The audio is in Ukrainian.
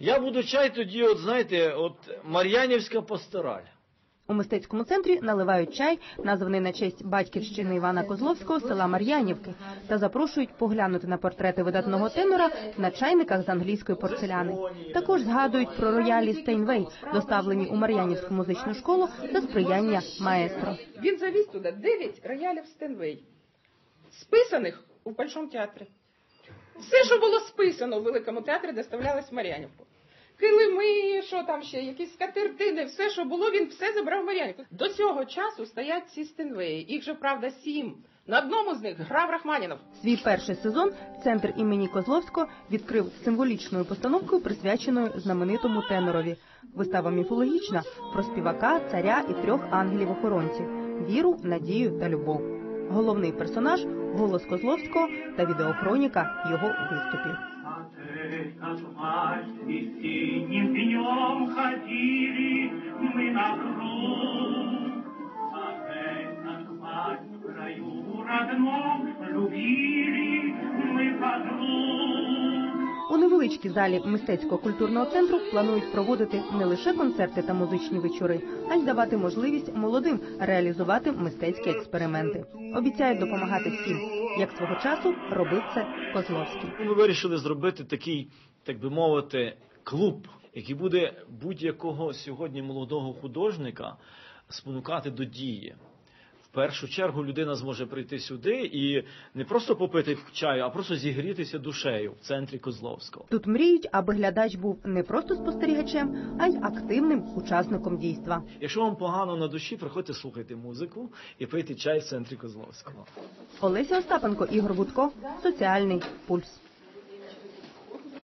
Я буду чай тоді, от знаєте, от Мар'янівська пастораль. У мистецькому центрі наливають чай, названий на честь батьківщини Івана Козловського, села Мар'янівки, та запрошують поглянути на портрети видатного тенора на чайниках з англійської порцеляни. Також згадують про роялі Стейнвей, доставлені у Мар'янівську музичну школу за сприяння маестро. Він завіз туди 9 роялів Стенвей, списаних у Большому театрі. Все, що було списано у Великому театрі, доставлялось в Мар'янівку. Килими, що там ще, якісь скатертини, все, що було, він все забрав в Мар'янівку. До цього часу стоять ці Стенвеї. Їх же, правда, сім. На одному з них грав Рахманінов. Свій перший сезон центр імені Козловського відкрив символічною постановкою, присвяченою знаменитому тенорові. Вистава міфологічна про співака, царя і трьох ангелів-охоронців віру, надію та любов. Головний персонаж голос Козловського та відеохроніка його виступів. Отец наш мать, и синим днем ходили мы на в краю родном любили невеличкій залі мистецького культурного центру планують проводити не лише концерти та музичні вечори, а й давати можливість молодим реалізувати мистецькі експерименти. Обіцяють допомагати всім, як свого часу робив це Козловський. Ми вирішили зробити такий, так би мовити, клуб, який буде будь-якого сьогодні молодого художника спонукати до дії. В першу чергу людина зможе прийти сюди і не просто попити чаю, а просто зігрітися душею в центрі Козловського. Тут мріють, аби глядач був не просто спостерігачем, а й активним учасником дійства. Якщо вам погано на душі, приходьте слухайте музику і пийте чай в центрі Козловського. Олеся Остапенко, Ігор Будко, соціальний пульс.